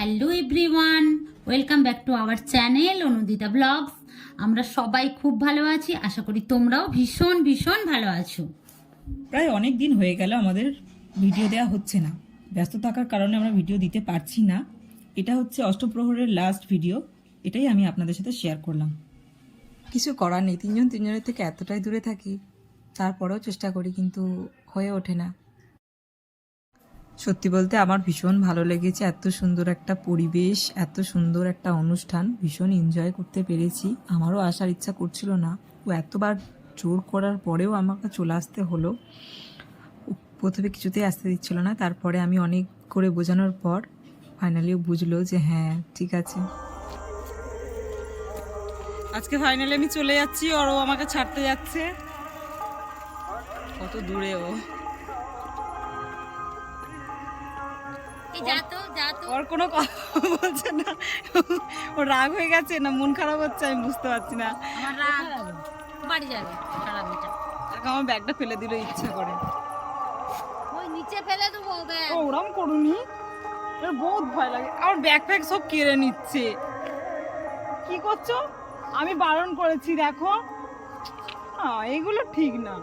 Hello everyone welcome back to our channel Anudita blogs. আমরা সবাই খুব ভালো আছি আশা করি তোমরাও ভীষণ ভীষণ ভালো আছো। প্রায় অনেক দিন হয়ে গেল আমাদের ভিডিও দেওয়া হচ্ছে না। ব্যস্ত থাকার কারণে আমরা ভিডিও দিতে পারছি না। এটা হচ্ছে অষ্টপ্রহরের লাস্ট ভিডিও এটাই আমি আপনাদের সাথে শেয়ার করলাম। কিছু করার নেই তিনজন তিনজনের থেকে এতটাই দূরে থাকি তারপরেও চেষ্টা করি কিন্তু হয়ে ওঠে না। সত্যি বলতে আমার ভীষণ ভালো লেগেছে। এত সুন্দর একটা পরিবেশ, এত সুন্দর একটা অনুষ্ঠান। ভীষণ এনজয় করতে পেরেছি। আমারও আসার ইচ্ছা করছিল না। ও এতবার জোর করার পরেও আমাকে চলে আসতে হলো। প্রথমে কিছুতেই আসতে দিচ্ছিল না। তারপরে আমি অনেক করে বোঝানোর পর ফাইনালি ও বুঝলো যে হ্যাঁ ঠিক আছে। আজকে ফাইনালি আমি চলে যাচ্ছি, আর ও আমাকে ছাড়তে যাচ্ছে। কত দূরে ও। ওর কোনো কথা বলছে না। ও রাগ হয়ে গেছে না মন খারাপ হচ্ছে আমি বুঝতে পারছি না। আমার বাড়ি যাবে ব্যাগটা ফেলে দিল ইচ্ছা করে। ওই নিচে ফেলে দেবো ব্যাগ। ওরম করুনি? এর বহুত ভয় লাগে। আমার ব্যাগ ফ্যাগ সব কেড়ে নিচ্ছে। কি করছ? আমি বারণ করেছি দেখো। এগুলো ঠিক না।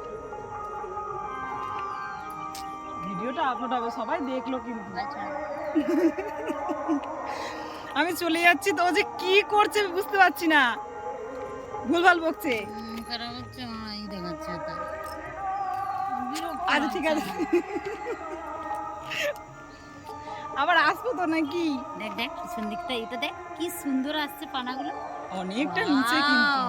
ভিডিওটা আপলোড হবে সবাই দেখল কিন্তু। আচ্ছা। আমি চলে যাচ্ছি তো ও যে কি করছে আমি বুঝতে পারছি না। ভুলভাল বকছে। আচ্ছা ঠিক আছে। আবার আসব তো নাকি? দেখ দেখ পিছন দিকটা এটা দেখ কি সুন্দর আসছে পানাগুলো। অনেকটা নিচে কিন্তু।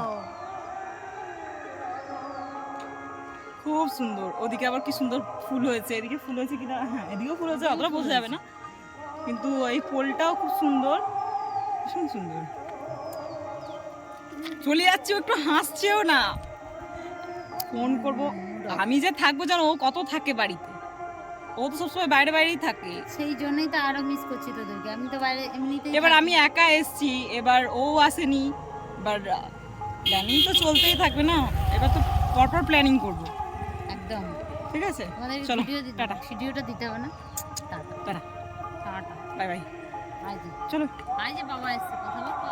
খুব সুন্দর। ওদিকে আবার কি সুন্দর ফুল হয়েছে। এদিকে ফুল হয়েছে কিনা? হ্যাঁ এদিকেও ফুল হয়েছে অতটা বোঝা যাবে না। কিন্তু এই পোলটাও খুব সুন্দর। ভীষণ সুন্দর। চলে যাচ্ছে একটু হাসছেও না। ফোন করব। আমি যে থাকব জানো ও কত থাকে বাড়িতে? ও তো সবসময় বাইরে বাইরেই থাকে। সেই জন্যই তো আরও মিস করছি তোদেরকে। আমি তো বাইরে এমনিতেই এবার আমি একা এসছি এবার ও আসেনি। এবার প্ল্যানিং তো চলতেই থাকবে না। এবার তো পরপর প্ল্যানিং করব। একদম। ঠিক আছে? চলো টাটা। ভিডিওটা দিতে হবে না? Ta-ta. Ta-ta. Ta-ta. Bye bye. চলো। আই যে বাবা এসছে কথা বলতে।